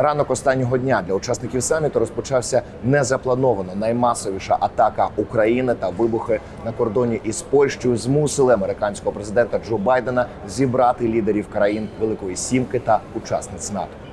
Ранок останнього дня для учасників саміту розпочався незаплановано. Наймасовіша атака України та вибухи на кордоні із Польщею змусили американського президента Джо Байдена зібрати лідерів країн Великої Сімки та учасниць НАТО.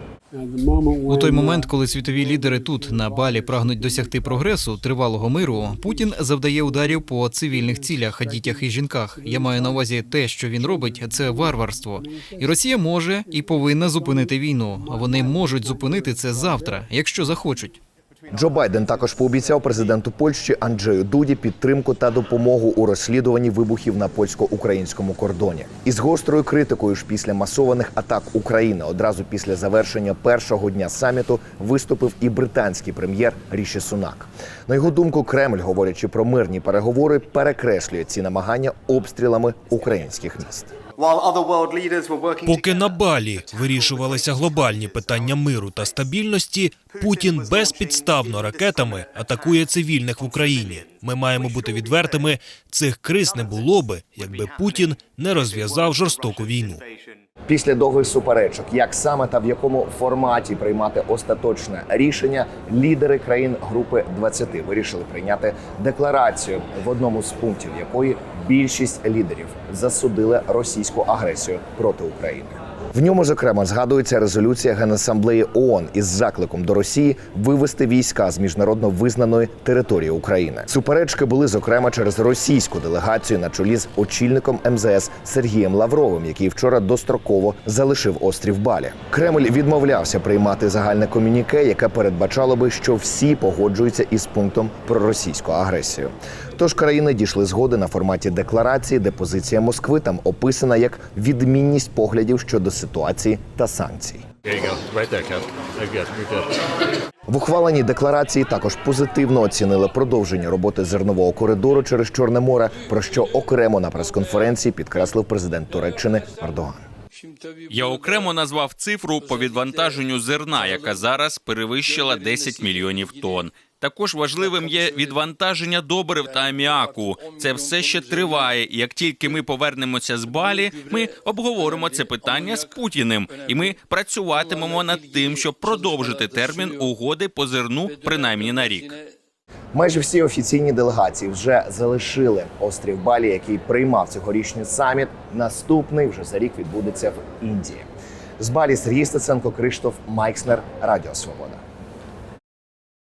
У той момент, коли світові лідери тут на Балі прагнуть досягти прогресу, тривалого миру, Путін завдає ударів по цивільних цілях, дітях і жінках. Я маю на увазі те, що він робить, це варварство. І Росія може і повинна зупинити війну. Вони можуть зупинити це завтра, якщо захочуть. Джо Байден також пообіцяв президенту Польщі Анджею Дуді підтримку та допомогу у розслідуванні вибухів на польсько-українському кордоні. Із гострою критикою ж після масованих атак України одразу після завершення першого дня саміту виступив і британський прем'єр Ріші Сунак. На його думку, Кремль, говорячи про мирні переговори, перекреслює ці намагання обстрілами українських міст. Поки на Балі вирішувалися глобальні питання миру та стабільності, Путін безпідставно ракетами атакує цивільних в Україні. Ми маємо бути відвертими. Цих криз не було би, якби Путін не розв'язав жорстоку війну. Після довгих суперечок, як саме та в якому форматі приймати остаточне рішення, лідери країн групи 20 вирішили прийняти декларацію, в одному з пунктів якої більшість лідерів засудили російську агресію проти України. В ньому зокрема згадується резолюція Генасамблеї ООН із закликом до Росії вивести війська з міжнародно визнаної території України. Суперечки були зокрема через російську делегацію на чолі з очільником МЗС Сергієм Лавровим, який вчора достроково залишив острів Балі. Кремль відмовлявся приймати загальне комюніке, яке передбачало би, що всі погоджуються із пунктом про російську агресію. Тож країни дійшли згоди на форматі декларації, де позиція Москви там описана як відмінність поглядів щодо ситуації та санкцій. В ухваленій декларації також позитивно оцінили продовження роботи зернового коридору через Чорне море, про що окремо на прес-конференції підкреслив президент Туреччини Ердоган. Я окремо назвав цифру по відвантаженню зерна, яка зараз перевищила 10 мільйонів тонн. Також важливим є відвантаження добрив та аміаку. Це все ще триває. Як тільки ми повернемося з Балі, ми обговоримо це питання з Путіним, і ми працюватимемо над тим, щоб продовжити термін угоди по зерну принаймні на рік. Майже всі офіційні делегації вже залишили острів Балі, який приймав цьогорічний саміт. Наступний вже за рік відбудеться в Індії. З Балі Сергій Стеценко, Криштоф Майкснер, Радіо Свобода.